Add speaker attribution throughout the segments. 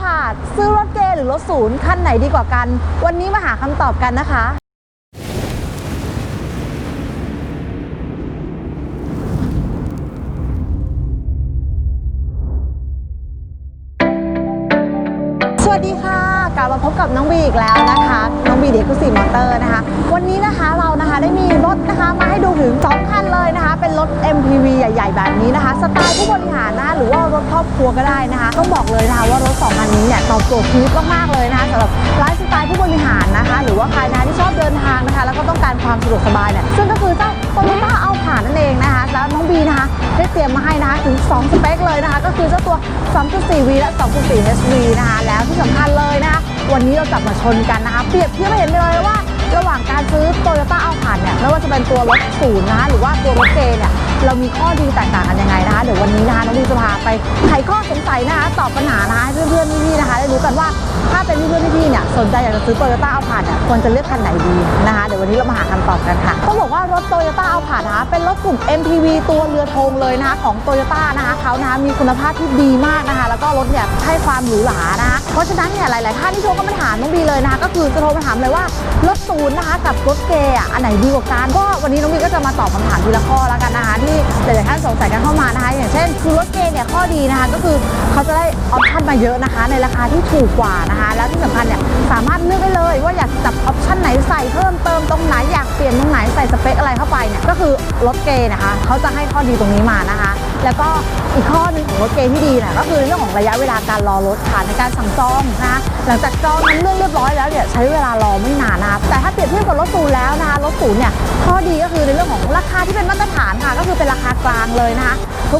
Speaker 1: ผาด ซื้อรถเกหรือรถศูนย์คันไหนดีกว่ากัน วันนี้มาหาคำตอบกันนะคะ สวัสดีค่ะ กลับมาพบกับน้องบีอีกแล้วนะคะ น้องบีเด็กกุศิมอเตอร์นะคะ วันนี้นะคะเรานะคะได้มีรถนะคะมาให้ดูถึง 2 คันเลยนะคะ เป็นรถ MPV ใหญ่ ๆ แบบนี้นะคะ สไตล์ผู้บริหารนะคะหรือว่ารถครอบครัวก็ได้นะคะ ต้องบอกเลยนะคะว่ารถ2คันนี้เนี่ยตอบโจทย์ชีวิตมากๆเลยนะคะสำหรับไลฟ์สไตล์ผู้บริหารนะคะ หรือว่าใครนะที่ชอบเดินทางนะคะ แล้วก็ต้องการความสะดวกสบายเนี่ยซึ่งก็คือเจ้าโตโยต้าเอาผ่านนั่นเองนะคะแล้วน้องบีนะคะได้เตรียมมาให้นะคะถึง 2 สเปคเลยนะคะ ก็คือเจ้าตัว 2.4V และ 2.4 HV นะคะ แล้วที่สำคัญเลยนะคะ วันนี้เราจับมาชนกันนะคะ เปรียบเทียบให้เห็นเลยว่า ระหว่างการซื้อโตโยต้าเอาผ่านเนี่ยไม่ว่าจะเป็นตัวรถศูนย์นะคะหรือว่าตัวรถเกเนี่ย เรามีข้อดีแตกต่างกันยังไงนะคะเดี๋ยววันนี้นะคะน้องบีจะพาไปไขข้อสงสัยนะคะตอบปัญหานะคะให้เพื่อนๆพี่ๆนะคะได้รู้กันว่าถ้าเป็นเพื่อนๆพี่ๆเนี่ยสนใจอยากจะซื้อโตโยต้าเอาผ่านเนี่ยควรจะเลือกคันไหนดีนะคะเดี๋ยววันนี้เรามาหาคำตอบกันค่ะต้องบอกว่ารถโตโยต้าเอาผ่านนะคะเป็นรถกลุ่ม MPV ตัวเรือธงเลยนะคะของโตโยต้านะคะเขานะคะมีคุณภาพที่ดีมากนะคะ แล้วก็รถเนี่ยให้ความหรูหรานะคะเพราะฉะนั้นเนี่ยหลายๆท่านที่โทรเข้ามาถามน้องบีเลยนะคะก็คือจะโทรมาถามเลยว่ารถศูนย์นะคะกับรถเกย์อะอันไหนดีกว่ากันก็วันนี้น้องบีก็จะมาตอบคำถามทีละข้อแล้วกันนะคะที่หลายๆท่านสงสัยกันเข้ามานะคะ อย่างเช่นคือรถเกย์เนี่ยข้อดีนะคะ ก็คือเขาจะได้ออปชั่นมาเยอะนะคะ ในราคาที่ถูกกว่านะคะ แล้วที่สำคัญเนี่ยสามารถเลือกได้เลย ว่าอยากจับออปชั่นไหนใส่เพิ่มเติมตรงไหนอยากเปลี่ยนตรงไหนใส่สเปคอะไรเข้าไปเนี่ยก็คือรถเกย์นะคะเขาจะให้ข้อดีตรงนี้มานะคะ แล้วก็อีกข้อหนึ่งของรถเกย์ที่ดีเนี่ยก็คือเรื่องของระยะเวลาการรอรถค่ะในการสั่งจองนะคะหลังจากจองนั้นเรื่องเรียบร้อยแล้วเนี่ยใช้เวลารอไม่นานนะคะแต่ถ้าเปรียบเทียบกับรถศูนย์แล้วนะคะรถศูนย์เนี่ยข้อดีก็คือในเรื่องของราคาที่เป็นมาตรฐานค่ะก็คือเป็นราคากลางเลยนะคะ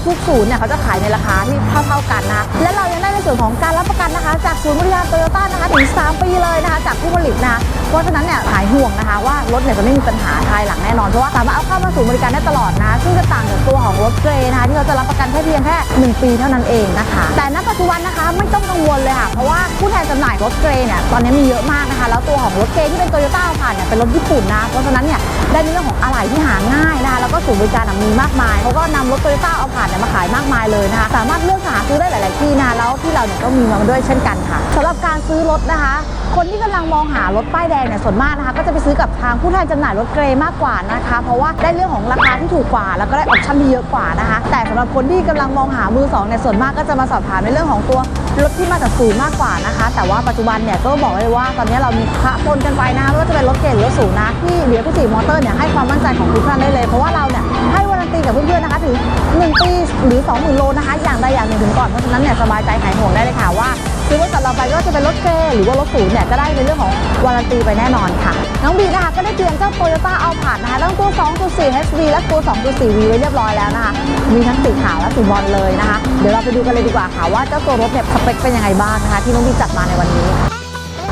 Speaker 1: ทุกๆศูนย์เนี่ยเขาจะขายในราคาที่เท่าๆกันนะและเรายังได้ในส่วนของการรับประกันนะคะ จากศูนย์บริการโตโยต้านะคะถึง 3 ปีเลยนะคะ จากผู้ผลิตนะคะเพราะฉะนั้นเนี่ยหายห่วงนะคะ ว่ารถเนี่ยจะไม่มีปัญหาภายหลังแน่นอนเพราะว่าสามารถเอาเข้ามาศูนย์บริการได้ตลอดนะคะซึ่งจะต่างจากตัวของรถเกรย์นะคะที่เราจะรับประกันแค่เพียงแค่ 1 ปีเท่านั้นเองนะคะ แต่ณปัจจุบันนะคะไม่ต้องกังวลเลยค่ะเพราะว่าผู้แทนจำหน่ายรถเกรย์เนี่ยตอนนี้มีเยอะมากนะคะ แล้วตัวของรถเกรย์ที่เป็นโตโยต้าผ่านเนี่ยเป็นรถญี่ปุ่นนะเพราะฉะนั้นเนี่ย ได้ในเรื่องของอะไหล่ที่หาง่ายนะคะแล้วก็ศูนย์บริการอะมีมากมายเขาก็นำรถโตโยต้าเอาผ่านเนี่ยมาขายมากมายเลยนะคะสามารถเลือกหาซื้อได้หลาย ๆ ที่นะแล้วที่เราเนี่ยก็มีมาด้วยเช่นกันค่ะสำหรับการซื้อรถนะคะคนที่กำลังมองหารถป้ายแดงเนี่ยส่วนมากนะคะก็จะไปซื้อกับทางผู้แทนจำหน่ายรถเกรย์มากกว่านะคะ เพราะว่าได้เรื่องของราคาที่ถูกกว่า แล้วก็ได้ออปชั่นที่เยอะกว่านะคะ แต่สำหรับคนที่กำลังมองหามือสองเนี่ยส่วนมากก็จะมาสอบถามในเรื่องของตัว รถที่มาจากศูนย์มากกว่านะคะ แต่ว่าปัจจุบันเนี่ยก็บอกเลยว่าตอนนี้เรามีพระปนกันไปนะไม่ว่าจะเป็นรถเกรย์หรือรถสูงนะที่เดียวกุศิมอเตอร์เนี่ยให้ความมั่นใจของทุกท่านได้เลย เพราะว่าเราเนี่ยให้วารันตีกับเพื่อนๆนะคะถึง 1 ปีหรือ 20,000 โลนะคะ อย่างใดอย่างหนึ่งถึงก่อนเพราะฉะนั้นเนี่ยสบายใจหายห่วงได้เลยค่ะว่า ซื้อบริษัทเราไปไม่ว่าจะเป็นรถเกย์หรือว่ารถศูนย์เนี่ยก็ได้ในเรื่องของวารันตีไปแน่นอนค่ะ น้องบีนะคะก็ได้เตรียมเจ้าโตโยต้าเอาผ่านนะคะทั้งตัว 2.4 HD และตัว 2.4V ไว้เรียบร้อยแล้วนะคะ มีทั้งสีขาวและสีบอลเลยนะคะ เดี๋ยวเราไปดูกันเลยดีกว่าค่ะว่าเจ้าตัวรถเนี่ยสเปคเป็นยังไงบ้างนะคะ ที่น้องบีจัดมาในวันนี้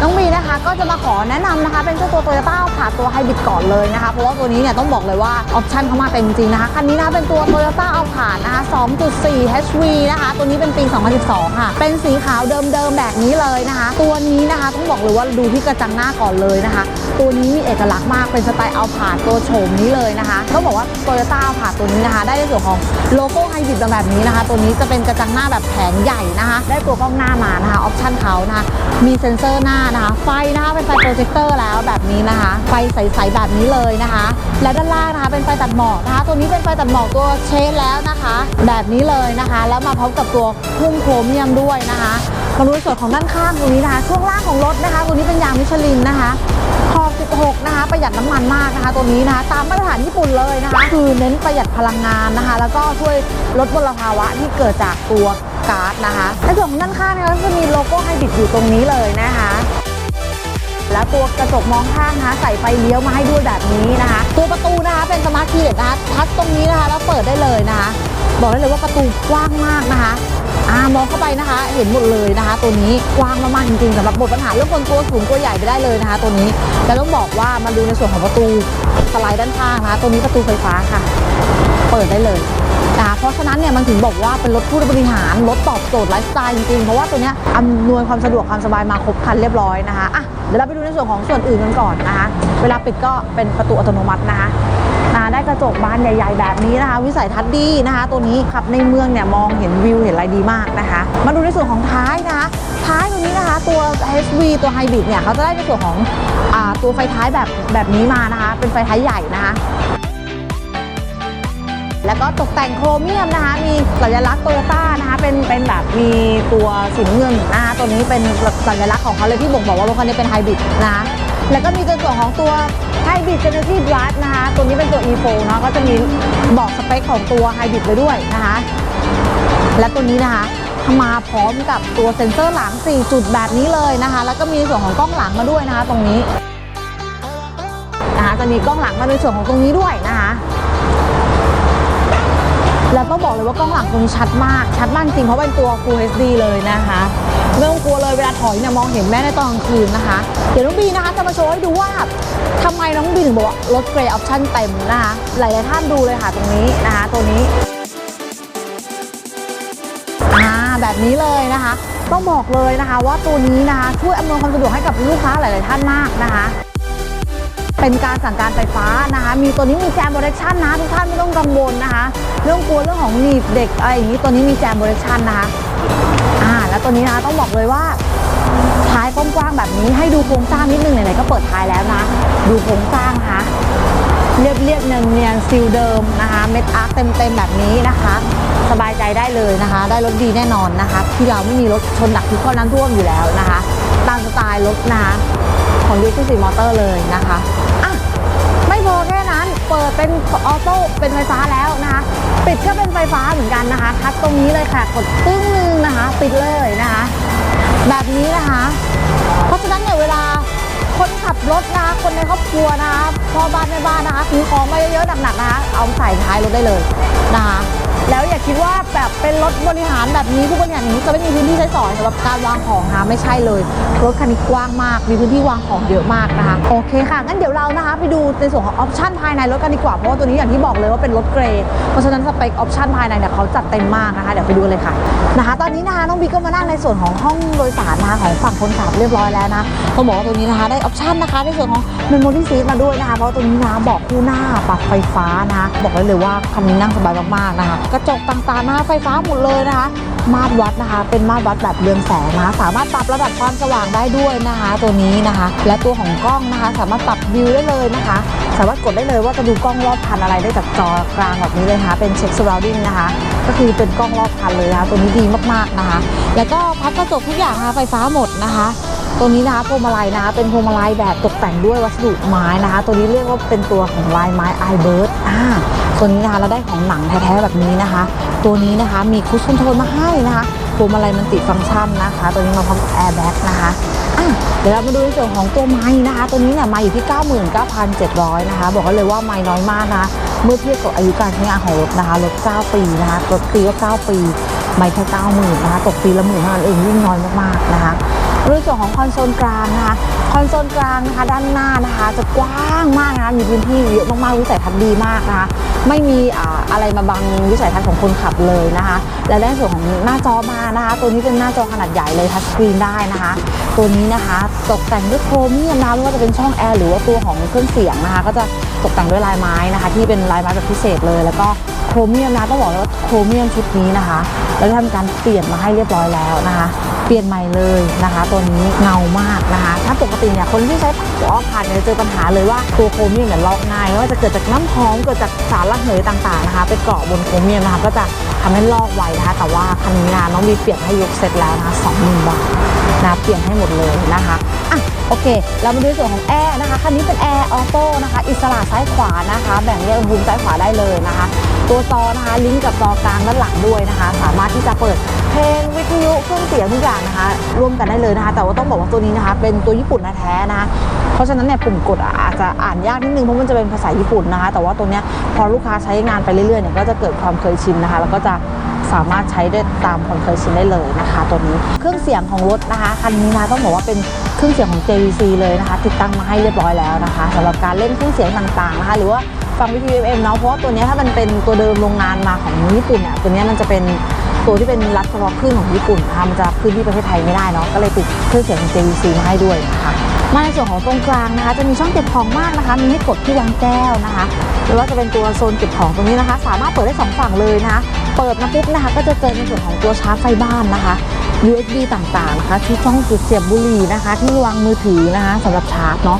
Speaker 1: น้องบีนะคะก็จะมาขอแนะนำนะคะ เป็นเจ้าตัวโตโยต้าผ่าตัวไฮบริดก่อนเลยนะคะ เพราะว่าตัวนี้เนี่ยต้องบอกเลยว่าออปชั่นเข้ามาเต็มจริงนะคะคันนี้นะคะเป็นตัวโตโยต้าเอาผ่านนะคะ 2.4 HV นะคะ ตัวนี้เป็นปี 2012 ค่ะ เป็นสีขาวเดิมๆแบบนี้เลยนะคะ ตัวนี้นะคะต้องบอกเลยว่าดูที่กระจังหน้าก่อนเลยนะคะ ตัวนี้มีเอกลักษณ์มากเป็นสไตล์เอาผ่านตัวโฉมนี้เลยนะคะต้องบอกว่าโตโยต้าเอาผ่านตัวนี้นะคะ ได้ในส่วนของโลโก้ไฮบริดแบบนี้นะคะ ตัวนี้จะเป็นกระจังหน้าแบบแผงใหญ่นะคะ ได้ตัวกล้องหน้ามานะคะออปชั่นเขานะคะมีเซ็นเซอร์หน้านะคะไฟนะคะเป็นไฟโปรเจคเตอร์แล้วแบบนี้นะคะ ไฟใสๆแบบนี้เลยนะคะ และด้านล่างนะคะเป็นไฟตัดหมอกนะคะตัวนี้เป็นไฟตัดหมอกตัวเชนแล้วนะคะ แบบนี้เลยนะคะ แล้วมาพร้อมกับตัวพุ่มโครเมียมด้วยนะคะมาดูส่วนของด้านข้างตรงนี้นะคะ ช่วงล่างของรถนะคะตัวนี้เป็นยางมิชลินนะคะขอบ16 นะคะ ประหยัดน้ำมันมากนะคะตัวนี้นะคะ ตามมาตรฐานญี่ปุ่นเลยนะคะ คือเน้นประหยัดพลังงานนะคะ แล้วก็ช่วยลดมลภาวะที่เกิดจากตัว ก๊าซนะคะในส่วนของด้านข้างนะคะก็จะมีโลโก้ไฮบริดอยู่ตรงนี้เลยนะคะแล้วตัวกระจกมองข้างนะคะใส่ไฟเลี้ยวมาให้ด้วยแบบนี้นะคะ ตัวประตูนะคะเป็นสมาร์ทคีย์เลสนะคะทัชตรงนี้นะคะแล้วเปิดได้เลยนะคะ บอกได้เลยว่าประตูกว้างมากนะคะอ่ามองเข้าไปนะคะ เห็นหมดเลยนะคะ ตัวนี้กว้างมากๆจริงๆสำหรับหมดปัญหาเรื่องคนตัวสูงตัวใหญ่ไปได้เลยนะคะ ตัวนี้แล้วต้องบอกว่ามาดูในส่วนของประตูสไลด์ด้านข้างนะคะ ตัวนี้ประตูไฟฟ้าค่ะ เปิดได้เลย นะคะเพราะฉะนั้นเนี่ยมันถึงบอกว่าเป็นรถผู้บริหารรถตอบโจทย์ไลฟ์สไตล์จริงๆ เพราะว่าตัวเนี้ยอำนวยความสะดวกความสบายมาครบครันเรียบร้อยนะคะอะเดี๋ยวเราไปดูในส่วนของส่วนอื่นกันก่อนนะคะ เวลาปิดก็เป็นประตูอัตโนมัตินะคะนะได้กระจกบานใหญ่ๆ แบบนี้นะคะ วิสัยทัศน์ดีนะคะ ตัวนี้ขับในเมืองเนี่ยมองเห็นวิวเห็นอะไรดีมากนะคะ มาดูในส่วนของท้ายนะคะ ท้ายตัวนี้นะคะ ตัว HV ตัวไฮบริดเนี่ยเขาจะได้ในส่วนของอตัวไฟท้ายแบบแบบนี้มานะคะ เป็นไฟท้ายใหญ่นะคะ แล้วก็ตกแต่งโครเมียมนะคะ มีสัญลักษณ์โตโยต้านะคะ เป็นเป็นแบบมีตัวสีเงินนะคะตัวนี้เป็นสัญลักษณ์ของเขาเลยที่บ่งบอกว่ารถคันนี้เป็นไฮบริดนะคะแล้วก็มีตัวส่วนของตัวไฮบริดเจเนอเรทีฟรัสนะคะ ตัวนี้เป็นตัว e4 เนาะก็จะมีบอกสเปคของตัวไฮบริดไปด้วยนะคะ และตัวนี้นะคะมาพร้อมกับตัวเซ็นเซอร์หลัง 4 จุดแบบนี้เลยนะคะ แล้วก็มีส่วนของกล้องหลังมาด้วยนะคะ ตรงนี้นะคะจะมีกล้องหลังมาในส่วนของตรงนี้ด้วยนะคะ แล้วต้องบอกเลยว่ากล้องหลังตรงนี้ชัดมาก ชัดมากจริงเพราะเป็นตัว Full HD เลยนะคะไม่ต้องกลัวเลยเวลาถอยเนี่ยมองเห็นแม่ในตอนกลางคืนนะคะ เดี๋ยวน้องบีนะคะจะมาโชว์ให้ดูว่าทำไมน้องบีถึงบอกว่ารถเกรย์ออปชั่นเต็มนะคะ หลายๆท่านดูเลยค่ะตรงนี้นะคะ ตัวนี้อ่าแบบนี้เลยนะคะ ต้องบอกเลยนะคะว่าตัวนี้นะคะช่วยอำนวยความสะดวกให้กับลูกค้าหลาย ๆ ท่านมากนะคะ เป็นการสั่งการไฟฟ้านะคะ มีตัวนี้มีแจมโบเรชั่นนะทุกท่านไม่ต้องกังวลนะคะ เรื่องกลัวเรื่องของหนีบเด็กอะไรอย่างนี้ตัวนี้มีแจมโบเรชั่นนะคะอ่าแล้วตัวนี้นะต้องบอกเลยว่าท้ายกว้างๆแบบนี้ให้ดูโครงสร้างนิดนึงไหนๆก็เปิดท้ายแล้วนะ ดูโครงสร้างนะคะเรียบเรียบเนียนเนียนๆซีลเดิมนะคะเม็ดอาร์คเต็มๆแบบนี้นะคะ สบายใจได้เลยนะคะ ได้รถดีแน่นอนนะคะ ที่เราไม่มีรถชนหนักที่ข้อน้ำท่วมอยู่แล้วนะคะ ตามสไตล์รถนะคะของยูทูสีมอเตอร์เลยนะคะ อะไม่พอแค่นั้น เปิดเป็นออโต้เป็นไฟฟ้าแล้วนะคะ ปิดก็เป็นไฟฟ้าเหมือนกันนะคะทัดตรงนี้เลยค่ะ กดตึ้งนึงนะคะ ปิดเลยนะคะ แบบนี้นะคะ เพราะฉะนั้นเนี่ยเวลาคนขับรถนะคะ คนในครอบครัวนะคะพ่อบ้านแม่บ้านนะคะถือของมาเยอะๆหนักๆนะคะ เอาใส่ท้ายรถได้เลยนะคะ แล้วอย่าคิดว่าแบบเป็นรถบริหารแบบนี้ผู้บริหารอย่างนี้จะไม่มีพื้นที่ใช้สอยสำหรับการวางของนะไม่ใช่เลย รถคันนี้กว้างมาก มีพื้นที่วางของเยอะมากนะคะโอเคค่ะงั้นเดี๋ยวเรานะคะ ไปดูในส่วนของออปชันภายในรถกันดีกว่าเพราะว่าตัวนี้อย่างที่บอกเลยว่าเป็นรถเกรย์เพราะฉะนั้นสเปคออปชันภายในเนี่ยเขาจัดเต็มมากนะคะเดี๋ยวไปดูเลยค่ะนะคะ ตอนนี้นะคะน้องบีก็มานั่งในส่วนของห้องโดยสารนะคะของฝั่งคนขับเรียบร้อยแล้วนะต้องบอกว่าตัวนี้นะคะได้ออปชันนะคะในส่วนของเมมโมรี่ซีทมาด้วยนะคะเพราะตัวนี้นะเบอกคู่หน้าปรับไฟฟ้านะคะบอกได้เลยว่าคันนี้นั่งสบายมากๆนะคะกระจกต่างๆนะคะไฟฟ้าหมดเลยนะคะ มาตรวัดนะคะ เป็นมาตรวัดแบบเรืองแสงนะคะสามารถปรับระดับความสว่างได้ด้วยนะคะ ตัวนี้นะคะ และตัวของกล้องนะคะ สามารถปรับวิวได้เลยนะคะ สามารถกดได้เลยว่าจะดูกล้องรอบคันอะไรได้จากจอกลางแบบนี้เลยนะคะ เป็นเช็ค surrounding นะคะ ก็คือเป็นกล้องรอบคันเลยนะคะ ตัวนี้ดีมากๆนะคะ แล้วก็พับกระจกทุกอย่างนะคะไฟฟ้าหมดนะคะ ตัวนี้นะคะพวงมาลัยนะคะเป็นพวงมาลัยแบบตกแต่งด้วยวัสดุไม้นะคะ ตัวนี้เรียกว่าเป็นตัวของลายไม้ไอเบิร์ดอ่าตัวนี้นะคะเราได้ของหนังแท้ๆแบบนี้นะคะ ตัวนี้นะคะมีคุชชั่นโทนมาให้นะคะพวงมาลัยมันติฟังก์ชันนะคะ ตัวนี้มาพร้อมแอร์แบ็กนะคะอะเดี๋ยวเรามาดูในส่วนของตัวไม้นะคะ ตัวนี้เนี่ยมาอยู่ที่ 99,700 นะคะ บอกกันเลยว่าไม้น้อยมากนะ เมื่อเทียบกับอายุการใช้งานของรถนะคะ รถ 9 ปีนะคะรถปีก็ 9 ปี ไม่แค่ 90,000 นะคะ ตกปีละหมื่นเท่านั้นเองยิ่งน้อยมากๆนะคะ ในส่วนของคอนโซลกลางนะคะคอนโซลกลางนะคะด้านหน้านะคะ จะกว้างมากนะคะมีพื้นที่เยอะมากๆวิสัยทัศน์ดีมากนะคะไม่มีอ่าอะไรมาบังวิสัยทัศน์ของคนขับเลยนะคะ และในส่วนของหน้าจอมานะคะ ตัวนี้เป็นหน้าจอขนาดใหญ่เลยทัชสกรีนได้นะคะ ตัวนี้นะคะตกแต่งด้วยโครเมียมนะไม่ว่าจะเป็นช่องแอร์หรือว่าตัวของเครื่องเสียงนะคะ ก็จะตกแต่งด้วยลายไม้นะคะ ที่เป็นลายไม้แบบพิเศษเลย แล้วก็โครเมียมนะต้องบอกเลยว่าโครเมียมชุดนี้นะคะเราได้ทำการเปลี่ยนมาให้เรียบร้อยแล้วนะคะ เปลี่ยนใหม่เลยนะคะตัวนี้เงามากนะคะ ถ้าปกติเนี่ยคนที่ใช้หัวผ่านเนี่ยจเจอปัญหาเลยว่าตัวโครเมียมเนี่ยลอกง่ายไม่ว่าจะเกิดจากน้ำหอมเกิดจากสารระเหยต่างๆนะคะ ไปเกาะบนโครเมียมนะคะก็จะทำให้ลอกไวนะคะ แต่ว่าคันนี้นะน้องบีเปลี่ยนให้ยกเสร็จแล้วนะคะ20,000บาทนะเปลี่ยนให้หมดเลยนะคะอะโอเค เรามาดูในส่วนของแอร์นะคะคันนี้เป็นแอร์ออโต้นะคะ อิสระซ้ายขวานะคะ แบ่งแยกอุณหภูมิซ้ายขวาได้เลยนะคะ ตัวจอนะคะลิงก์กับจอกลางด้านหลังด้วยนะคะ สามารถที่จะเปิดเพลงวิทยุเครื่องเสียงทุกอย่างนะคะ ร่วมกันได้เลยนะคะ แต่ว่าต้องบอกว่าตัวนี้นะคะ เป็นตัวญี่ปุ่นแท้ๆนะคะเพราะฉะนั้นเนี่ยปุ่มกดอาจจะอ่านยากนิดนึงเพราะมันจะเป็นภาษาญี่ปุ่นนะคะ แต่ว่าตัวเนี้ยพอลูกค้าใช้งานไปเรื่อยๆเนี่ยก็จะเกิดความเคยชินนะคะ แล้วก็จะสามารถใช้ได้ตามความเคยชินได้เลยนะคะ ตัวนี้เครื่องเสียงของรถนะคะคันนี้นะต้องบอกว่าเป็นเครื่องเสียงของ JVC เลยนะคะ ติดตั้งมาให้เรียบร้อยแล้วนะคะสำหรับการเล่นเครื่องเสียงต่างๆนะคะ หรือว่าฟังวิทยุ FM เนาะเพราะว่าตัวเนี้ยถ้ามันเป็นตัวเดิมโรงงานมาของญี่ปุ่นเนี่ยตัวเนี้ยมันจะเป็น ตัวที่เป็นรับเฉพาะคลื่นของญี่ปุ่นนะคะมันจะขึ้นที่ประเทศไทยไม่ได้เนาะก็เลยติดเครื่องเสียงของ JVC มาให้ด้วยนะคะมาในส่วนของตรงกลางนะคะ จะมีช่องเก็บของมากนะคะ มีให้กดที่วางแก้วนะคะ หรือว่าจะเป็นตัวโซนเก็บของตรงนี้นะคะ สามารถเปิดได้สองฝั่งเลยนะคะเปิดมาปุ๊บนะคะ ก็จะเจอในส่วนของตัวชาร์จไฟบ้านนะคะ USB ต่างๆนะคะที่ช่องจุดเสียบบุหรี่นะคะ ที่วางมือถือนะคะสำหรับชาร์จเนาะ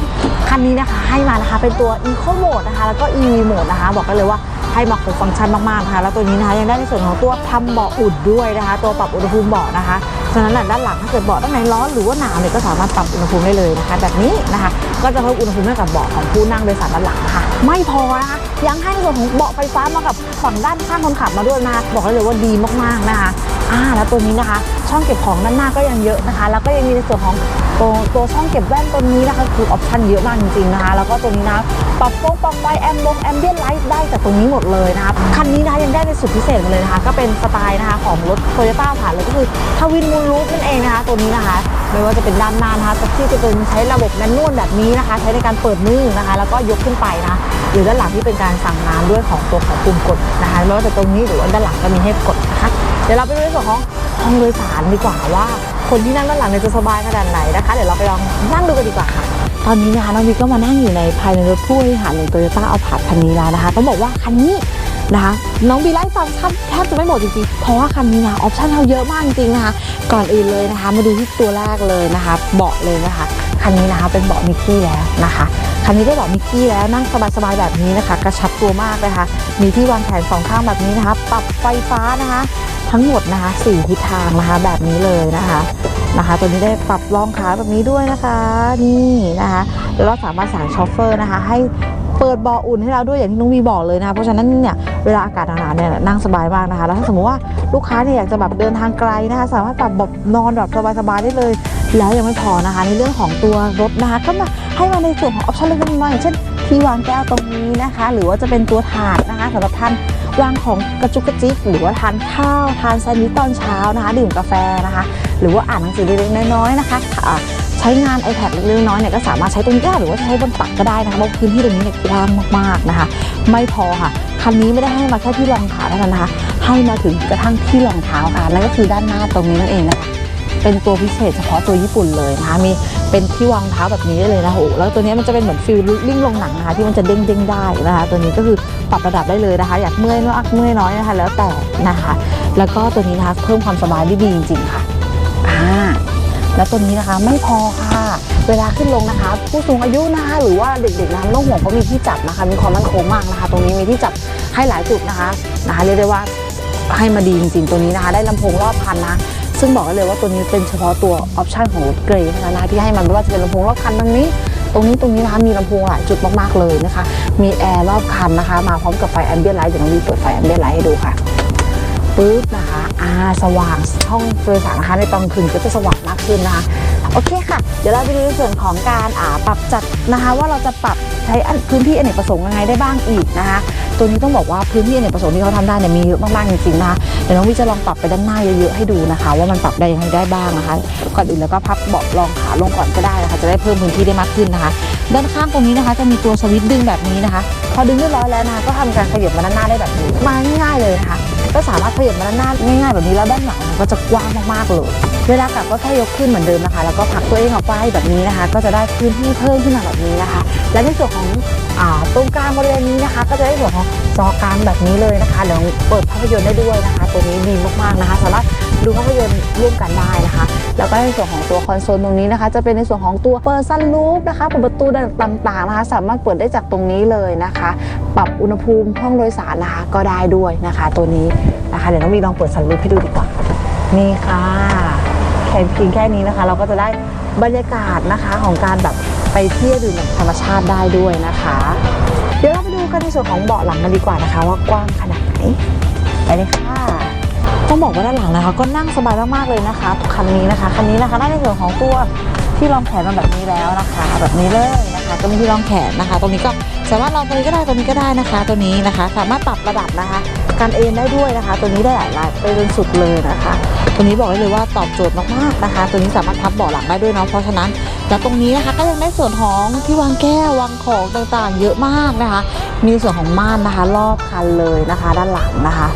Speaker 1: คันนี้นะคะให้มานะคะเป็นตัว Eco Mode นะคะ แล้วก็ EV Mode นะคะ บอกกันเลยว่า ให้มาครบฟังก์ชันมากๆนะคะแล้วตัวนี้นะคะยังได้ในส่วนของตัวทำเบาะอุ่นด้วยนะคะ ตัวปรับอุณหภูมิเบาะนะคะฉะนั้นแหละด้านหลังถ้าเกิดเบาะด้านไหนร้อนหรือว่าหนาวเนี่ยก็สามารถปรับอุณหภูมิได้เลยนะคะ แบบนี้นะคะก็จะเพิ่มอุณหภูมิให้กับเบาะของผู้นั่งโดยสารด้านหลังค่ะ ไม่พอนะคะยังให้ในส่วนของเบาะไฟฟ้ามากับฝั่งด้านข้างคนขับมาด้วยนะคะบอกได้เลยว่าดีมากๆนะคะอ่าแล้วตัวนี้นะคะ ช่องเก็บของด้านหน้าก็ยังเยอะนะคะ แล้วก็ยังมีในส่วนของ ตัวตัวช่องเก็บแว่นตัวนี้นะคะคือออปชันเยอะมากจริงๆนะคะแล้วก็ตัวนี้นะปรับโฟงปรับไฟแอมบงแอมเบียนไลท์ได้จากตรงนี้หมดเลยนะคะคันนี้นะคะยังได้ในสุดพิเศษมาเลยนะคะ ก็เป็นสไตล์นะคะของรถโตโยต้าผ่านเลยก็คือทวินมูลรูปนั่นเองนะคะ ตัวนี้นะคะ ไม่ว่าจะเป็นด้านหน้านะคะที่จะเป็นใช้ระบบแมนนวลแบบนี้นะคะ ใช้ในการเปิดมือนะคะ แล้วก็ยกขึ้นไปนะคะหรือด้านหลังที่เป็นการสั่งน้ำด้วยของตัวของปุ่มกดนะคะไม่ว่าจะตรงนี้หรือว่าด้านหลังก็มีให้กดนะคะเดี๋ยวเราไปดูในส่วนของห้องโดยสารดีกว่าว่า คนที่นั่งด้านหลังเนี่ยจะสบายขนาดไหนนะคะ เดี๋ยวเราไปลองนั่งดูกันดีกว่าค่ะ ตอนนี้นะคะน้องวิก็มานั่งอยู่ในภายในรถผู้บริหารของโตโยต้าเอาผาดคันนี้แล้วนะคะต้องบอกว่าคันนี้นะคะน้องบีไล่ฟังแทบแทบจะไม่หมดจริงๆ เพราะว่าคันนี้นะออปชั่นเขาเยอะมากจริงๆนะคะ ก่อนอื่นเลยนะคะ มาดูที่ตัวแรกเลยนะคะ เบาะเลยนะคะ คันนี้นะคะเป็นเบาะมิกกี้แล้วนะคะ คันนี้ได้เบาะมิกกี้แล้วนั่งสบายๆแบบนี้นะคะ กระชับตัวมากเลยค่ะมีที่วางแขนสองข้างแบบนี้นะคะ ปรับไฟฟ้านะคะ ทั้งหมดนะคะสี่ทิศทางนะคะแบบนี้เลยนะคะนะคะ ตัวนี้ได้ปรับรองขาแบบนี้ด้วยนะคะ นี่นะคะแล้วเราสามารถสั่งชอฟเฟอร์นะคะ ให้เปิดบอออุ่นให้เราด้วยอย่างที่น้องวีบอกเลยนะคะเพราะฉะนั้นเนี่ยเวลาอากาศหนาวๆเนี่ยนั่งสบายมากนะคะ แล้วถ้าสมมติว่าลูกค้าเนี่ยอยากจะแบบเดินทางไกลนะคะ สามารถปรับแบบนอนแบบสบายๆได้เลย แล้วยังไม่พอนะคะในเรื่องของตัวรถนะคะก็มาให้มาในส่วนของออปชั่นเล็กๆน้อยๆอย่างเช่นที่วางแก้วตรงนี้นะคะ หรือว่าจะเป็นตัวถาดนะคะสำหรับท่านวางของกระจุกกระจิกหรือว่าทานข้าวทานแซนด์วิชตอนเช้านะคะ ดื่มกาแฟนะคะ หรือว่าอ่านหนังสือเล็กๆน้อยๆนะคะใช้งาน iPad เล็กๆน้อยเนี่ยก็สามารถใช้ตรงนี้ได้หรือว่าใช้บนตักก็ได้นะคะเพราะพื้นที่ตรงนี้เนี่ยกว้างมากๆนะคะ ไม่พอค่ะคันนี้ไม่ได้ให้มาแค่ที่รองขาเท่านั้นนะคะ ให้มาถึงกระทั่งที่รองเท้าค่ะนั่นก็คือด้านหน้าตรงนี้นั่นเองนะคะ เป็นตัวพิเศษเฉพาะตัวญี่ปุ่นเลยนะคะมีเป็นที่วางเท้าแบบนี้ได้เลยนะโหแล้วตัวนี้มันจะเป็นเหมือนฟิลลิ่งลงหนังนะคะที่มันจะเด้งเด้งได้นะคะ ตัวนี้ก็คือปรับระดับได้เลยนะคะ อยากเมื่อยมากเมื่อยน้อยนะคะแล้วแต่นะคะ แล้วก็ตัวนี้นะคะเพิ่มความสบายได้ดีจริงๆค่ะอ่าแล้วตัวนี้นะคะไม่พอค่ะ เวลาขึ้นลงนะคะ ผู้สูงอายุนะคะ หรือว่าเด็กๆนะคะต้องห่วงเพราะมีที่จับนะคะ มีความมั่นคงมากนะคะ ตรงนี้มีที่จับให้หลายจุดนะคะนะคะเรียกได้ว่าให้มาดีจริงๆตัวนี้นะคะ ได้ลำโพงรอบคันนะ ซึ่งบอกได้เลยว่าตัวนี้เป็นเฉพาะตัวออปชันของรถเกรย์นั้นนะคะที่ให้มันไม่ว่าจะเป็นลำโพงรอบคันตรงนี้ ตรงนี้ตรงนี้นะคะมีลำโพงหลายจุดมากๆเลยนะคะ มีแอร์รอบคันนะคะ มาพร้อมกับไฟแอมเบียนไลท์เดี๋ยวน้องวีเปิดไฟแอมเบียนไลท์ให้ดูค่ะปุ๊บนะคะอ่าสว่างช่องโดยสารนะคะในตอนคืนก็จะสว่างมากขึ้นนะคะโอเคค่ะ เดี๋ยวเราไปดูในส่วนของการปรับจัดนะคะ ว่าเราจะปรับใช้พื้นที่อเนกประสงค์ยังไงได้บ้างอีกนะคะ ตัวนี้ต้องบอกว่าพื้นที่อเนกประสงค์ที่เขาทำได้เนี่ยมีเยอะมากๆจริงๆนะคะเดี๋ยวน้องวิจะลองปรับไปด้านหน้าเยอะๆให้ดูนะคะ ว่ามันปรับได้ยังไงได้บ้างนะคะ ก่อนอื่นแล้วก็พับเบาะรองขาลงก่อนก็ได้นะคะ จะได้เพิ่มพื้นที่ได้มากขึ้นนะคะ ด้านข้างตรงนี้นะคะ จะมีตัวสวิตช์ดึงแบบนี้นะคะ พอดึงเรียบร้อยแล้วนะคะก็ทำการขยับมาด้านหน้าได้แบบนี้มาง่ายๆเลยนะคะ ก็สามารถขยับมาด้านหน้าง่ายๆแบบนี้แล้วด้านหลังก็จะกว้างมากๆเลย เวลากลับก็แค่ยกขึ้นเหมือนเดิมนะคะ แล้วก็ผลักตัวเองออกไปแบบนี้นะคะ ก็จะได้พื้นที่เพิ่มขึ้นมาแบบนี้นะคะ และในส่วนของ ตรงกลางบริเวณนี้นะคะ ก็จะได้ส่วนของจอกลางแบบนี้เลยนะคะเดี๋ยวเปิดภาพยนตร์ได้ด้วยนะคะ ตัวนี้ดีมากๆนะคะสามารถดูภาพยนตร์ร่วมกันได้นะคะ แล้วก็ในส่วนของตัวคอนโซลตรงนี้นะคะ จะเป็นในส่วนของตัวเปิดซันรูฟนะคะเปิดประตูต่างๆนะคะ สามารถเปิดได้จากตรงนี้เลยนะคะ ปรับอุณหภูมิห้องโดยสารนะคะ ก็ได้ด้วยนะคะ ตัวนี้นะคะเดี๋ยวน้องวีลองเปิดซันรูฟให้ดูดีกว่านี่ค่ะแค่เพียงแค่นี้นะคะ เราก็จะได้บรรยากาศนะคะของการแบบ ไปเที่ยวดูแบบธรรมชาติได้ด้วยนะคะ เดี๋ยวเราไปดูกันในส่วนของเบาะหลังกันดีกว่านะคะ ว่ากว้างขนาดไหนไปเลยค่ะต้องบอกว่าด้านหลังนะคะ ก็นั่งสบายมากๆเลยนะคะคันนี้นะคะคันนี้นะคะได้ในส่วนของตัวที่รองแขนมาแบบนี้แล้วนะคะ แบบนี้เลยนะคะก็มีที่รองแขนนะคะ ตรงนี้ก็สามารถรองตรงนี้ก็ได้ตรงนี้ก็ได้นะคะ ตัวนี้นะคะ สามารถปรับระดับนะคะ การเอนได้ด้วยนะคะ ตัวนี้ได้หลายลายไปจนสุดเลยนะคะ ตัวนี้บอกได้เลยว่าตอบโจทย์มากๆนะคะ ตัวนี้สามารถพับเบาะหลังได้ด้วยเนาะเพราะฉะนั้นแล้วตรงนี้นะคะก็ยังได้ส่วนของที่วางแก้ววางของต่างๆ เยอะมากนะคะ มีส่วนของม่านนะคะ รอบคันเลยนะคะ ด้านหลังนะคะ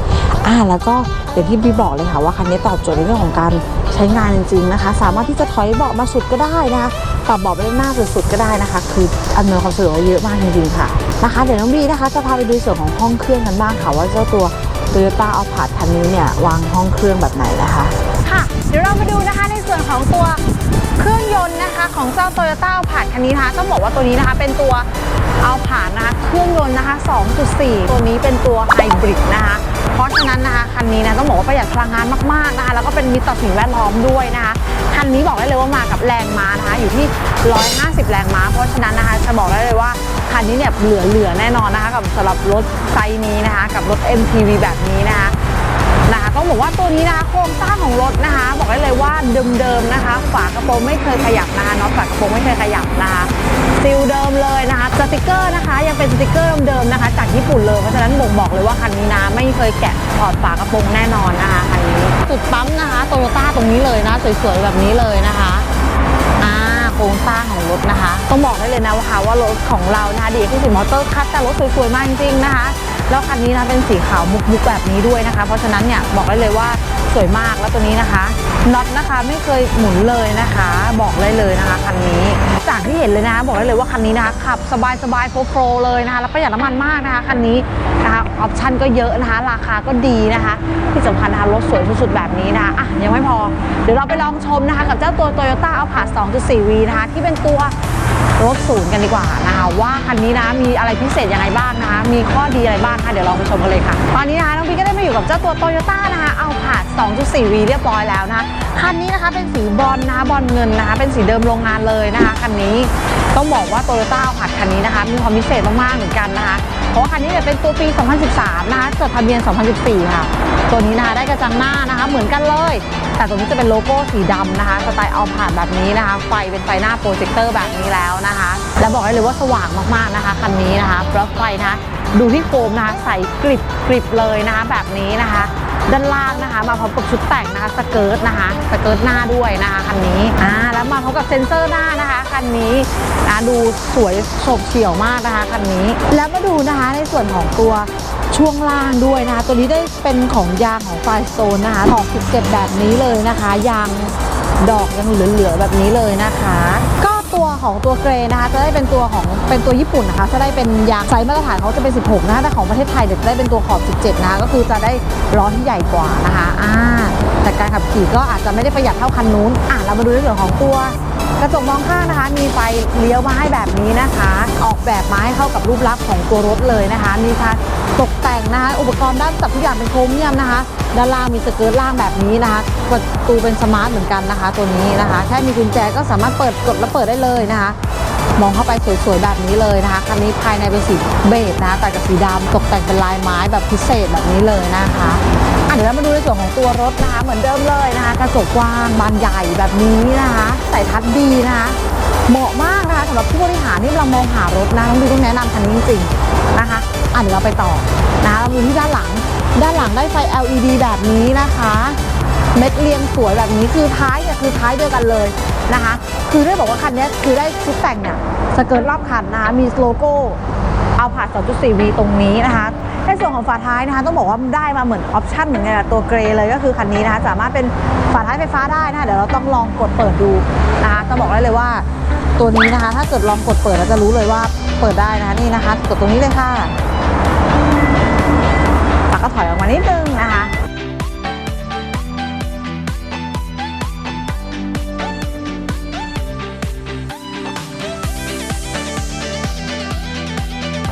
Speaker 1: อ่าแล้วก็อย่างที่พี่บอกเลยค่ะว่าคันนี้ตอบโจทย์ในเรื่องของการใช้งานจริงๆนะคะ สามารถที่จะถอยเบาะมาสุดก็ได้นะคะปรับเบาะไปด้านหน้าสุดๆก็ได้นะคะ คืออำนวยความสะดวกเยอะมากจริงๆค่ะนะคะ เดี๋ยวน้องบีนะคะจะพาไปดูส่วนของห้องเครื่องกันบ้างค่ะว่าเจ้าตัว Toyota a l p a r d คันนี้เนี่ยวางห้องเครื่องแบบไหนนะคะ ค่ะ เดี๋ยวเรามาดูนะคะในส่วนของตัวเครื่องยนต์นะคะ ของเจ้า Toyota a l p a r d คันนี้นะคะต้องบอกว่าตัวนี้นะคะเป็นตัวเอาผ่านนะคะเครื่องยนต์นะคะ 2.4 ตัวนี้เป็นตัวไฮบริดนะคะ เพราะฉะนั้นนะคะคันนี้นะต้องบอกว่าประหยัดพลังงานมากๆนะคะ แล้วก็เป็นมิตรต่อสิ่งแวดล้อมด้วยนะคะคันนี้บอกได้เลยว่ามากับแรงม้านะคะอยู่ที่ 150 แรงม้า เพราะฉะนั้นนะคะจะบอกได้เลยว่า คันนี้เนี่ยเหลือๆแน่นอนนะคะกับสำหรับรถไซส์นี้นะคะ กับรถ MPV แบบนี้นะคะนะคะต้องบอกว่าตัวนี้นะคะโครงสร้างของรถนะคะ บอกได้เลยว่าเดิมๆนะคะ ฝากระโปรงไม่เคยขยับนะคะน็อตฝากระโปรงไม่เคยขยับนะคะซิลเดิมเลยนะคะสติกเกอร์นะคะ ยังเป็นสติกเกอร์เดิมๆนะคะ จากญี่ปุ่นเลยเพราะฉะนั้นบ่งบอกเลยว่าคันนี้นะไม่เคยแกะถอดฝากระโปรงแน่นอนนะคะคันนี้จุดปั๊มนะคะโตโยต้าตรงนี้เลยนะสวยๆแบบนี้เลยนะคะ รงสร้างของรถนะคะ ต้องบอกได้เลยนะว่าค่ะว่ารถของเรานะคะดีที่สุดมอเตอร์คัดแต่รถสวยๆมากจริงๆนะคะ แล้วคันนี้นะเป็นสีขาวมุกๆแบบนี้ด้วยนะคะ เพราะฉะนั้นเนี่ยบอกได้เลยว่าสวยมากแล้วตัวนี้นะคะน็อตนะคะไม่เคยหมุนเลยนะคะ บอกได้เลยนะคะคันนี้จากที่เห็นเลยนะบอกได้เลยว่าคันนี้นะคะขับสบายๆโฟล์เลยนะคะแล้วประหยัดน้ำมันมากนะคะคันนี้นะคะออปชั่นก็เยอะนะคะ ราคาก็ดีนะคะที่สำคัญนะคะรถสวยสุดๆแบบนี้นะคะอะยังไม่พอ เดี๋ยวเราไปลองชมนะคะ กับเจ้าตัว Toyota a l p a r d 2.4V นะคะที่เป็นตัว รถศูนย์กันดีกว่านะคะว่าคันนี้นะมีอะไรพิเศษยังไงบ้างนะคะ มีข้อดีอะไรบ้างคะเดี๋ยวลองไปชมกันเลยค่ะ ตอนนี้นะคะน้องพีก็ได้มาอยู่กับเจ้าตัวโตโยต้านะคะเอาผาด 2.4V เรียบร้อยแล้วนะคะคันนี้นะคะเป็นสีบอลนะคะบอลเงินนะคะเป็นสีเดิมโรงงานเลยนะคะคันนี้ต้องบอกว่า Toyota เอาผาดคันนี้นะคะ มีความพิเศษมากๆเหมือนกันนะคะ ขอคันนี้เนี่ยเป็นตัวปี 2013 นะคะจดทะเบียน 2014 ค่ะ ตัวนี้นะคะได้กระจังหน้านะคะเหมือนกันเลย แต่ตัวนี้จะเป็นโลโก้สีดำนะคะสไตล์เอาผ่านแบบนี้นะคะ ไฟเป็นไฟหน้าโปรเจคเตอร์แบบนี้แล้วนะคะ และบอกได้เลยว่าสว่างมากๆนะคะคันนี้นะคะปลั๊กไฟนะคะดูที่โฟมนะคะใสกริบกริบเลยนะคะแบบนี้นะคะ ด้านล่างนะคะ มาพร้อมกับชุดแต่งนะคะสเกิร์ตนะคะสเกิร์ตหน้าด้วยนะคะคันนี้อ่าแล้วมาพร้อมกับเซ็นเซอร์หน้านะคะคันนี้นะดูสวยโฉบเฉี่ยวมากนะคะคันนี้ แล้วมาดูนะคะในส่วนของตัวช่วงล่างด้วยนะคะ ตัวนี้ได้เป็นของยางของไฟสโตนนะคะขอบ17แบบนี้เลยนะคะ ยางดอกยังเหลือๆแบบนี้เลยนะคะ ก็ ของตัวเกรย์นะคะจะได้เป็นตัวของเป็นตัวญี่ปุ่นนะคะจะได้เป็นยางไซส์มาตรฐานเขาจะเป็น 16 นะคะแต่ของประเทศไทยเดี๋ยวจะได้เป็นตัวขอบ 17 นะคะก็คือจะได้ล้อที่ใหญ่กว่านะคะอ่าแต่การขับขี่ก็อาจจะไม่ได้ประหยัดเท่าคันนู้นอะเรามาดูในเรื่องของตัว กระจกมองข้างนะคะ มีไฟเลี้ยวมาให้แบบนี้นะคะ ออกแบบมาให้เข้ากับรูปลักษณ์ของตัวรถเลยนะคะนี่ค่ะตกแต่งนะคะ อุปกรณ์ด้านจับทุกอย่างเป็นโครเมียมนะคะ ด้านล่างมีสเกิร์ตล่างแบบนี้นะคะ ประตูเป็นสมาร์ทเหมือนกันนะคะ ตัวนี้นะคะ แค่มีกุญแจก็สามารถเปิดกดแล้วเปิดได้เลยนะคะ มองเข้าไปสวยๆแบบนี้เลยนะคะ คันนี้ภายในเป็นสีเบจนะคะแต่กับสีดำตกแต่งเป็นลายไม้แบบพิเศษแบบนี้เลยนะคะ เดี๋ยวเรามาดูในส่วนของตัวรถนะคะเหมือนเดิมเลยนะคะกระจกกว้างบานใหญ่แบบนี้นะคะใส่ทัดดีนะคะเหมาะมากนะคะสำหรับผู้บริหารที่กำลังมองหารถนะต้องดูต้องแนะนำคันนี้จริงๆนะคะอะเดี๋ยวเราไปต่อนะคะเราดูที่ด้านหลัง ด้านหลังได้ไฟ LED แบบนี้นะคะ เม็ดเรียงสวยแบบนี้คือท้ายเนี่ยคือท้ายเดียวกันเลยนะคะ คือได้บอกว่าคันนี้คือได้ชุดแต่งเนี่ยสเกิร์ตรอบคันนะคะมีโลโก้เอาผ่าน 2.4V ตรงนี้นะคะ ในส่วนของฝาท้ายนะคะต้องบอกว่าได้มาเหมือนออปชั่นเหมือนกันตัวเกรย์เลยก็คือคันนี้นะคะสามารถเป็นฝาท้ายไฟฟ้าได้นะคะเดี๋ยวเราต้องลองกดเปิดดูนะคะต้องบอกได้เลยว่าตัวนี้นะคะ ถ้าเกิดลองกดเปิดเราจะรู้เลยว่าเปิดได้นะคะนี่นะคะกดตรงนี้เลยค่ะแล้วก็ถอยออกมานิดนึงนะคะ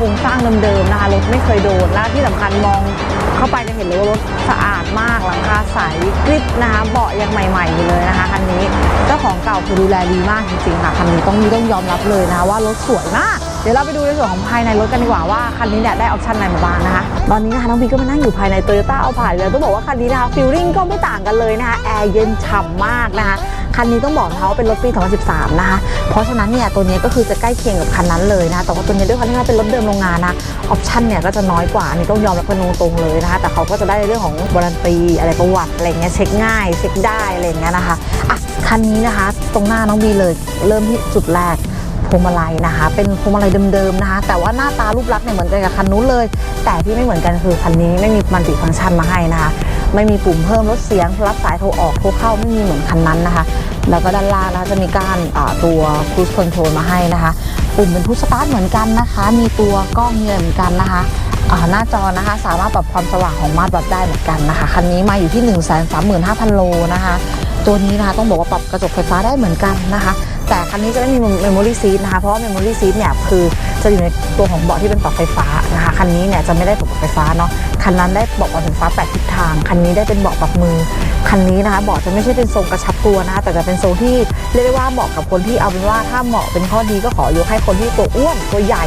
Speaker 1: ครงสร้างเดิมๆนะคะรถไม่เคยโดนและที่สำคัญมองเข้าไปจะเห็นเลยว่ารถสะอาดมากหลังคาใสกริบนะคะเบาะยังใหม่ๆอยู่เลยนะคะคันนี้เจ้าของเก่าคือดูแลดีมากจริงๆค่ะคันนี้ต้องต้องยอมรับเลยนะคะว่ารถสวยมาก เดี๋ยวเราไปดูในส่วนของภายในรถกันดีกว่าว่าคันนี้เนี่ยได้ออปชั่นอะไรมาบ้างนะคะ ตอนนี้นะคะน้องบีก็มานั่งอยู่ภายใน Toyota a l p a r d เลยต้องบอกว่าคันนี้นะคะฟิลลิ่งก็ไม่ต่างกันเลยนะคะแอร์เย็นฉ่ำมากนะคะคันนี้ต้องบอกนะคะว่าเป็นรถปี 2013 นะคะ เพราะฉะนั้นเนี่ยตัวนี้ก็คือจะใกล้เคียงกับคันนั้นเลยนะคะแต่ว่าตัวนี้ด้วยความที่มันเป็นรถเดิมโรงงานนะ ออปชั่นเนี่ยก็จะน้อยกว่า นี่ต้องยอมรับกันตรงๆเลยนะคะ แต่เขาก็จะได้เรื่องของวารันตี อะไรประวัติอะไรเงี้ยเช็คง่าย เช็คได้อะไรเงี้ยนะคะ อะคันนี้นะคะ ตรงหน้าน้องบีเลย เริ่มที่จุดแรก พวงมาลัยนะคะ เป็นพวงมาลัยเดิมๆนะคะ แต่ว่าหน้าตารูปลักษณ์เนี่ยเหมือนกันกับคันนู้นเลย แต่ที่ไม่เหมือนกันคือคันนี้ไม่มีมันติฟังก์ชันมาให้นะคะ ไม่มีปุ่มเพิ่มลดเสียงรับสายโทรออกโทรเข้าไม่มีเหมือนคันนั้นนะคะ แล้วก็ด้านล่างนะคะจะมีการตัว cruise control มาให้นะคะปุ่มเป็นพุชสตาร์ทเหมือนกันนะคะ มีตัวกล้องเนี่ยเหมือนกันนะคะหน้าจอนะคะสามารถปรับความสว่างของมาตรวัดได้เหมือนกันนะคะ คันนี้มาอยู่ที่ 1 3 5 0 0 0 โลนะคะ ตัวนี้นะคะต้องบอกว่าปรับกระจกไฟฟ้าได้เหมือนกันนะคะ แต่คันนี้จะไม่มีเมมโมรี่ซีทนะคะเพราะว่าเมมโมรี่ซีทเนี่ยคือจะอยู่ในตัวของเบาะที่เป็นปรับไฟฟ้านะคะคันนี้เนี่ยจะไม่ได้ปรับไฟฟ้าเนาะคันนั้นได้เบาะปรับไฟฟ้า8ทิศทาง คันนี้ได้เป็นเบาะปรับมือ คันนี้นะคะเบาะจะไม่ใช่เป็นทรงกระชับตัวนะคะแต่จะเป็นทรงที่เรียกได้ว่าเหมาะกับคนที่เอาเป็นว่าถ้าเหมาะเป็นข้อดีก็ขอยกให้คนที่ตัวอ้วนตัวใหญ่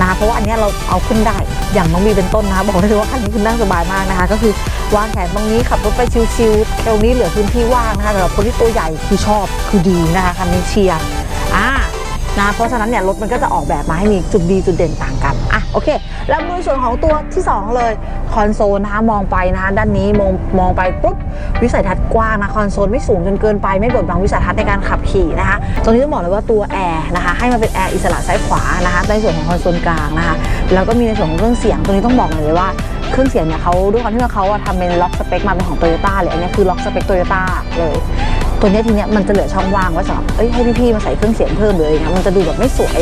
Speaker 1: นะเพราะว่าอันนี้เราเอาขึ้นได้อย่างน้องมีเป็นต้นนะบอกได้เลยว่าคันนี้คุณนั่งสบายมากนะคะ ก็คือวางแขนตรงนี้ขับรถไปชิวๆตรงนี้เหลือพื้นที่ว่างนะคะสำหรับคนที่ตัวใหญ่คือชอบคือดีนะคะคันนี้เชียร์อ่านะเพราะฉะนั้นเนี่ยรถมันก็จะออกแบบมาให้มีจุดดีจุดเด่นต่างกันอะ โอเคแล้วมาดูในส่วนของตัวที่ 2 เลยคอนโซลนะคะมองไปนะคะด้านนี้มองมองไปปุ๊บวิสัยทัศน์กว้างนะคอนโซลไม่สูงจนเกินไปไม่บดบังวิสัยทัศน์ในการขับขี่นะคะตรงนี้ต้องบอกเลยว่าตัวแอร์นะคะให้มันเป็นแอร์อิสระซ้ายขวานะคะในส่วนของคอนโซลกลางนะคะแล้วก็มีในส่วนของเครื่องเสียงตรงนี้ต้องบอกเลยว่าเครื่องเสียงเนี่ยเขาด้วยความที่ว่าเขาอะทำเป็นล็อกสเปคมาเป็นของโตโยต้าเลยอันนี้คือล็อกสเปคโตโยต้าเลย ตัวเนี้ยทีเนี้ยมันจะเหลือช่องว่างไว้สำหรับเอ้ยให้พี่ๆมาใส่เครื่องเสียงเพิ่มเลยอะมันจะดูแบบไม่สวย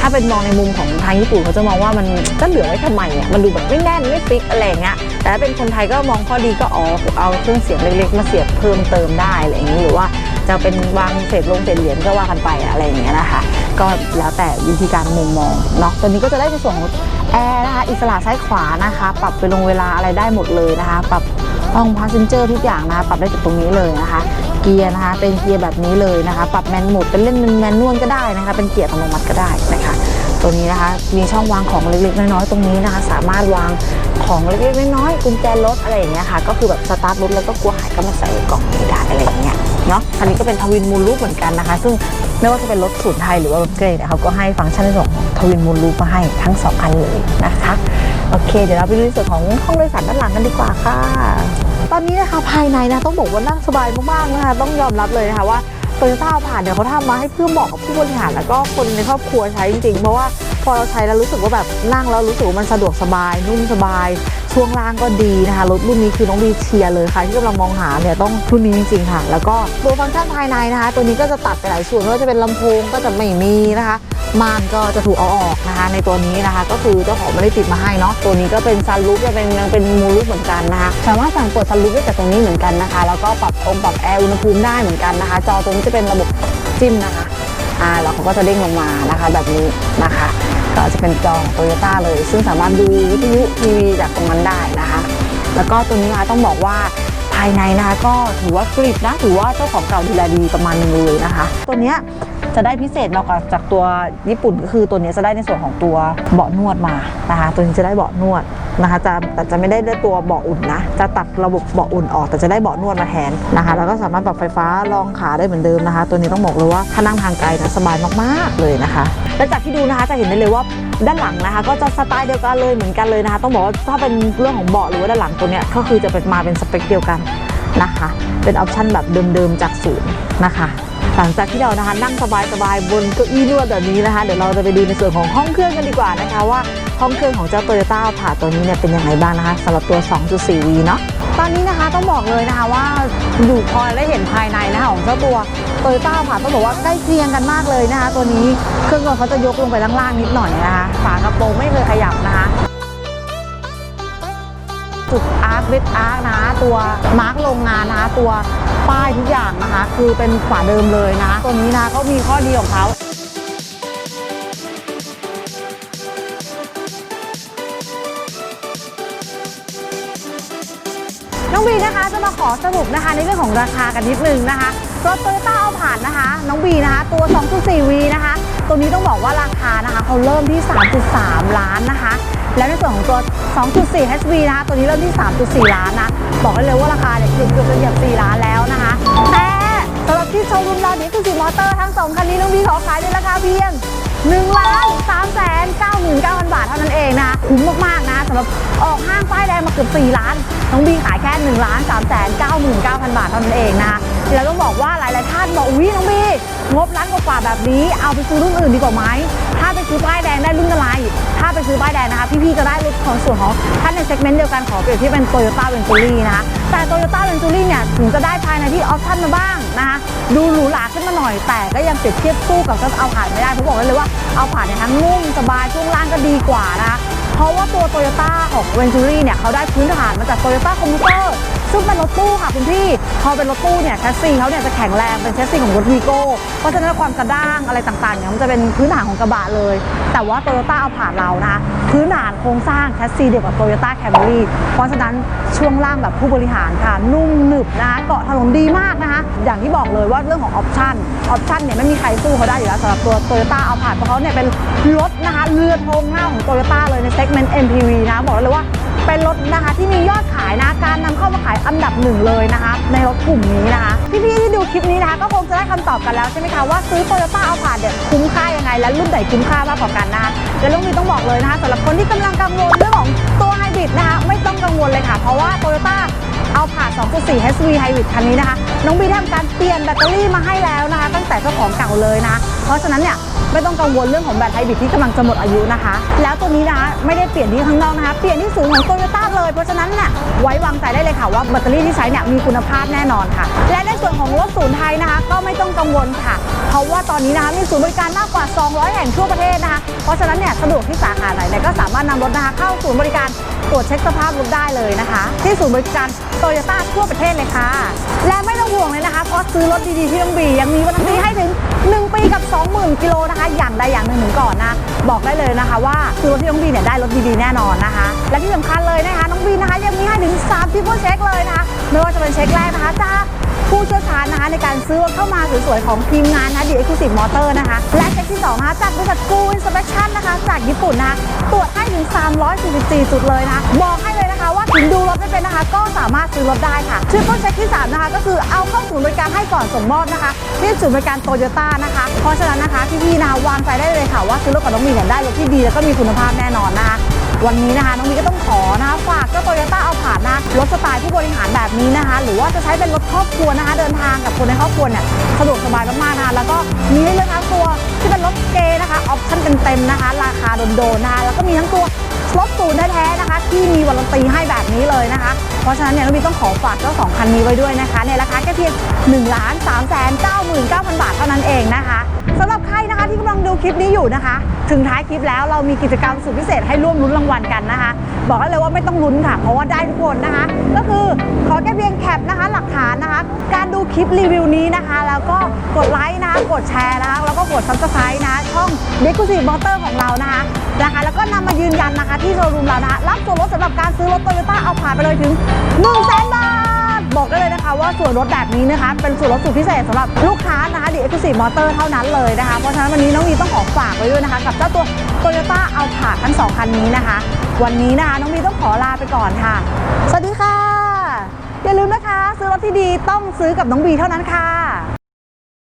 Speaker 1: ถ้าเป็นมองในมุมของทางญี่ปุ่นเขาจะมองว่ามันก็เหลือไว้ทำไมอะมันดูแบบไม่แน่นไม่ฟิกอะไรเงี้ยแต่ถ้าเป็นคนไทยก็มองข้อดีก็อ๋อเอาเครื่องเสียงเล็กๆ มาเสียบเพิ่มเติมได้อะไรอย่างนี้หรือว่าจะเป็นวางเศษลงเศษเหรียญก็ว่ากันไปอะไรอย่างเงี้ยนะคะ ก็แล้วแต่วิธีการมุมมองเนาะตัวนี้ก็จะได้ในส่วนของแอร์นะคะอิสระซ้ายขวานะคะ ปรับไปลงเวลาอะไรได้หมดเลยนะคะ ปรับ ห้องพาสเซนเจอร์ทุกอย่างนะคะปรับได้จากตรงนี้เลยนะคะ เกียร์นะคะเป็นเกียร์แบบนี้เลยนะคะ ปรับแมนโหมดเป็นเล่นเป็นแมนนวลก็ได้นะคะ เป็นเกียร์อัตโนมัติก็ได้นะคะ ตัวนี้นะคะมีช่องวางของเล็กๆน้อยๆตรงนี้นะคะ สามารถวางของเล็กๆน้อยๆกุญแจรถอะไรอย่างเงี้ยค่ะ ก็คือแบบสตาร์ทรถแล้วก็กลัวหายก็มาใส่กล่องนี้ได้อะไรอย่างเงี้ยเนาะอันนี้ก็เป็นทวินมูลรูปเหมือนกันนะคะ ซึ่งไม่ว่าจะเป็นรถสูนย์ไทยหรือว่ารถเกรดเนี่ยเขาก็ให้ฟังก์ชันในส่วนของทวินมูลรูปมาให้ทั้งสองอันเลยนะคะ โอเค เดี๋ยวเราไปดูในส่วนของห้องโดยสารด้านหลังกันดีกว่าค่ะ ตอนนี้นะคะภายในนะต้องบอกว่านั่งสบายมากๆนะคะต้องยอมรับเลยนะคะว่าโตโยต้าผ่านเนี่ยเขาทำมาให้เพื่อเหมาะกับผู้บริหารแล้วก็คนในครอบครัวใช้จริงๆ เพราะว่าพอเราใช้แล้วรู้สึกว่าแบบนั่งแล้วรู้สึกว่ามันสะดวกสบายนุ่มสบาย ช่วงล่างก็ดีนะคะรถรุ่นนี้คือน้องวีเชียเลยค่ะ ที่กำลังมองหาเนี่ยต้องรุ่นนี้จริงๆค่ะ แล้วก็ตัวฟังก์ชันภายในนะคะ ตัวนี้ก็จะตัดไปหลายส่วนไม่ว่าจะเป็นลำโพงก็จะไม่มีนะคะม่านก็จะถูกเอาออกนะคะ ในตัวนี้นะคะ ก็คือเจ้าของไม่ได้ติดมาให้เนาะตัวนี้ก็เป็นซันรูฟจะเป็นยังเป็นมูลูฟเหมือนกันนะคะสามารถสั่งเปิดซันรูฟได้จากตรงนี้เหมือนกันนะคะ แล้วก็ปรับองปรับแอร์อุณหภูมิได้เหมือนกันนะคะ จอตัวนี้จะเป็นระบบจิ้มนะคะอ่าแล้วเขาก็จะเด้งลงมานะคะ แบบนี้นะคะ ก็จะเป็นจอของโตโยต้าเลย ซึ่งสามารถดูวิทยุทีวีจากตรงนั้นได้นะคะ แล้วก็ตัวนี้นะคะต้องบอกว่าภายในนะคะก็ถือว่ากริบนะถือว่าเจ้าของเก่าดูแลดีประมาณนึงเลยนะคะ ตัวเนี้ย จะได้พิเศษมากกว่าจากตัวญี่ปุ่นก็คือตัวนี้จะได้ในส่วนของตัวเบาะนวดมานะคะ ตัวนี้จะได้เบาะนวดนะคะจะแต่จะไม่ได้ได้ตัวเบาะอุ่นนะ จะตัดระบบเบาะอุ่นออก แต่จะได้เบาะนวดมาแทนนะคะ แล้วก็สามารถปรับไฟฟ้ารองขาได้เหมือนเดิมนะคะ ตัวนี้ต้องบอกเลยว่าถ้านั่งทางไกลนะสบายมากๆเลยนะคะ และจากที่ดูนะคะจะเห็นได้เลยว่าด้านหลังนะคะ ก็จะสไตล์เดียวกันเลยเหมือนกันเลยนะคะ ต้องบอกว่าถ้าเป็นเรื่องของเบาะหรือว่าด้านหลังตัวเนี้ยก็คือจะเป็นมาเป็นสเปคเดียวกันนะคะ เป็นออปชั่นแบบเดิมๆจากศูนย์นะคะ หลังจากที่เรานะคะนั่งสบายๆบนเก้าอี้นวดแบบนี้นะคะ เดี๋ยวเราจะไปดูในส่วนของห้องเครื่องกันดีกว่านะคะว่าห้องเครื่องของเจ้า Toyota ผ่าตัวนี้เนี่ยเป็นยังไงบ้างนะคะสำหรับตัว 2.4V เนาะตอนนี้นะคะต้องบอกเลยนะคะว่าอยู่พอได้เห็นภายในนะคะของเจ้าตัว Toyota ผ่าต้องบอกว่าใกล้เคียงกันมากเลยนะคะ ตัวนี้เครื่องยนต์เขาจะยกลงไปล่างๆนิดหน่อยนะคะฝากระโปรงไม่เคยขยับนะคะ จุดอาร์คเวทอาร์คนะ ตัวมาร์กโรงงานนะ ตัวป้ายทุกอย่างนะคะ คือเป็นฝาเดิมเลยนะ ตัวนี้นะก็มีข้อดีของเขาน้องบีนะคะจะมาขอสรุปนะคะในเรื่องของราคากันนิดนึงนะคะรถโตโยต้าเอาผ่านนะคะ น้องบีนะคะ ตัว 2.4V นะคะ ตัวนี้ต้องบอกว่าราคานะคะเขาเริ่มที่ 3.3 ล้านนะคะ แล้วในส่วนของตัว 2.4 HV นะคะตัวนี้เริ่มที่ 3.4 ล้านนะ บอกได้เลยว่าราคาเนี่ยเกือบเกือบจะเหยียบ4ล้านแล้วนะคะ แต่สำหรับที่โชว์รูมเรานี่ยคือสีมอเตอร์ทั้งสองคันนี้น้องบีขอขายในราคาเพียง1ล้าน3แสน99,000 บาทเท่านั้นเองนะคะคุ้มมากๆนะสำหรับออกห้างป้ายแดงมาเกือบ 4 ล้าน น้องบีขายแค่1ล้าน3แสน99,000 บาทเท่านั้นเองนะคะแล้วต้องบอกว่าหลายๆท่านบอกอุ้ยน้องบี งบล้านกว่าแบบนี้เอาไปซื้อรุ่นอื่นดีกว่าไหมถ้าไปซื้อป้ายแดงได้รุ่นอะไร ถ้าไปซื้อป้ายแดงนะคะ พี่ๆจะได้รถของส่วนของท่านในเซกเมนต์เดียวกันขอเปรียบที่เป็น Toyota v e n t u r i นะคะแต่ Toyota v e n t u r i เนี่ยถึงจะได้ภายในที่ออปชั่นมาบ้างนะคะดูหรูหราขึ้นมาหน่อย แต่ก็ยังเปรียบเทียบสู้กับเจ้าเอาผ่านไม่ได้เพราะบอกเลยว่าเอาผ่านเนี่ยทั้งนุ่มสบายช่วงล่างก็ดีกว่านะคะเพราะว่าตัว Toyota ของ v e n t u r i เนี่ยเขาได้พื้นฐานมาจาก Toyota Commuter ซึ่งเป็นรถตู้ค่ะคุณพี่ พอเป็นรถตู้เนี่ยแชสซีเขาเนี่ยจะแข็งแรงเป็นแชสซีของรถวีโก้ เพราะฉะนั้นความกระด้างอะไรต่างๆเนี่ยมันจะเป็นพื้นฐานของกระบะเลย แต่ว่าโตโยต้าเอาผ่านเรานะคะพื้นฐานโครงสร้างแชสซีเดียวกับโตโยต้าแคมรี่เพราะฉะนั้นช่วงล่างแบบผู้บริหารค่ะนุ่มหนึบนะคะเกาะถนนดีมากนะคะอย่างที่บอกเลยว่าเรื่องของออปชั่นออปชั่นเนี่ยไม่มีใครสู้เขาได้อยู่แล้วสำหรับตัวโตโยต้าเอาผ่านเพราะเขาเนี่ยเป็นรถนะคะเรือธงหน้าของโตโยต้าเลยในเซกเมนต์ MPV นะคะบอกเลยว่า เป็นรถนะคะที่มียอดขายนะการนำเข้ามาขายอันดับหนึ่งเลยนะคะ ในรถกลุ่มนี้นะคะพี่ๆที่ดูคลิปนี้นะคะ ก็คงจะได้คำตอบกันแล้วใช่ไหมคะว่าซื้อโตโยต้าเอาผ่านเนี่ยคุ้มค่ายังไง และรุ่นไหนคุ้มค่ามากกว่ากันนะคะและเรื่องนี้ต้องบอกเลยนะคะสำหรับคนที่กำลังกังวลเรื่องของตัวไฮบริดนะคะไม่ต้องกังวลเลยค่ะ เพราะว่าโตโยต้าเอาผ่าน2.4 HV Hybrid คันนี้นะคะ น้องบีได้ทำการเปลี่ยนแบตเตอรี่มาให้แล้วนะคะ ตั้งแต่เจ้าของเก่าเลยนะ เพราะฉะนั้นเนี่ย ไม่ต้องกังวลเรื่องของแบตไฮบริดที่กำลังจะหมดอายุนะคะ แล้วตัวนี้นะไม่ได้เปลี่ยนที่ข้างนอกนะคะ เปลี่ยนที่ศูนย์ของโตโยต้าเลย เพราะฉะนั้นเนี่ยไว้วางใจได้เลยค่ะว่าแบตเตอรี่ที่ใช้เนี่ยมีคุณภาพแน่นอนค่ะ และในส่วนของรถศูนย์ไทยนะคะ ก็ไม่ต้องกังวลค่ะ เพราะว่าตอนนี้นะคะมีศูนย์บริการมากกว่า 200 แห่งทั่วประเทศนะคะ เพราะฉะนั้นเนี่ยสะดวกที่สาขาไหนเนี่ยก็สามารถนำรถนะคะเข้าศูนย์บริการตรวจเช็คสภาพรถได้เลยนะคะ ที่ศูนย์บริการโตโยต้าทั่วประเทศเลยค่ะ และไม่ต้องห่วงเลยนะคะเพราะซื้อรถดีๆที่น้องบียังมีวันนี้ให้ถึง 1 ปีกับ 20,000 กิโลนะคะ อย่างใดอย่างหนึ่งถึงก่อนนะ บอกได้เลยนะคะ ว่าซื้อรถที่น้องบีเนี่ยได้รถดีๆแน่นอนนะคะ และที่สำคัญเลยนะคะน้องบีนะคะยังมีให้ถึง3ที่ผู้เช็คเลยนะคะไม่ว่าจะเป็นเช็คแรกนะคะจากผู้เชี่ยวชาญนะคะในการซื้อรถเข้ามาสวยๆของทีมงานนะดีเอ็กซ์คลูซีฟมอเตอร์นะคะ และเช็คที่2นะคะจากบริษัทกูนสเปคชั่นนะคะ จากญี่ปุ่นนะคะตรวจให้ถึง344จุดเลยนะคะบอกให้ ว่าถึงดูรถไม่เป็นนะคะ ก็สามารถซื้อรถได้ค่ะทริปเปิลเช็คที่ 3 นะคะ ก็คือเอาเข้าศูนย์บริการให้ก่อนส่งมอบนะคะที่ศูนย์บริการโตโยต้านะคะ เพราะฉะนั้นนะคะพี่ๆนะคะวางใจได้เลยค่ะว่าซื้อรถกับน้องมีเนี่ยได้รถที่ดี แล้วก็มีคุณภาพแน่นอนนะคะวันนี้นะคะน้องมีก็ต้องขอนะคะฝากเจ้าโตโยต้าเอาผ่านนะรถสไตล์ผู้บริหารแบบนี้นะคะ หรือว่าจะใช้เป็นรถครอบครัวนะคะ เดินทางกับคนในครอบครัวเนี่ยสะดวกสบายมากๆนะคะแล้วก็มีให้เลือกทั้งตัวที่เป็นรถเกย์นะคะออปชั่นเต็มๆนะคะ ราคาโดนๆนะคะ แล้วก็มีทั้งตัวรถศูนย์แท้ๆนะคะ ตีให้แบบนี้เลยนะคะ เพราะฉะนั้นเนี่ยน้องบีต้องขอฝากเจ้าสองคันนี้ไว้ด้วยนะคะ ในราคาแค่เพียง1ล้าน3แสน99,000บาทเท่านั้นเองนะคะ สำหรับใครนะคะที่กำลังดูคลิปนี้อยู่นะคะ ถึงท้ายคลิปแล้วเรามีกิจกรรมสุดพิเศษให้ร่วมลุ้นรางวัลกันนะคะ บอกได้เลยว่าไม่ต้องลุ้นค่ะ เพราะว่าได้ทุกคนนะคะ ก็คือขอแค่เพียงแคปนะคะ หลักฐานนะคะ การดูคลิปรีวิวนี้นะคะ แล้วก็กดไลค์นะคะกดแชร์นะคะแล้วก็กดซับสไครต์นะช่อง d e c u s i v e Motor ของเรานะคะนะคะแล้วก็นำมายืนยันนะคะที่โชว์รูมเรานะคะรับส่วนลดสำหรับการซื้อรถโตโยต้าเอาผ่านไปเลยถึง1 0 0 0 0แสนบาท บอกได้เลยนะคะว่าส่วนลดแบบนี้นะคะ เป็นส่วนลดสุดพิเศษสำหรับลูกค้านะคะดีเอ็กซ์คลูซีฟมอเตอร์เท่านั้นเลยนะคะ เพราะฉะนั้นวันนี้น้องมีต้องขอฝากไว้ด้วยนะคะ กับเจ้าตัวโตโยต้าเอาผ่าทั้งสองคันนี้นะคะ วันนี้นะคะน้องมีต้องขอลาไปก่อนค่ะ สวัสดีค่ะ อย่าลืมนะคะ ซื้อรถที่ดีต้องซื้อกับน้องบีเท่านั้นค่ะ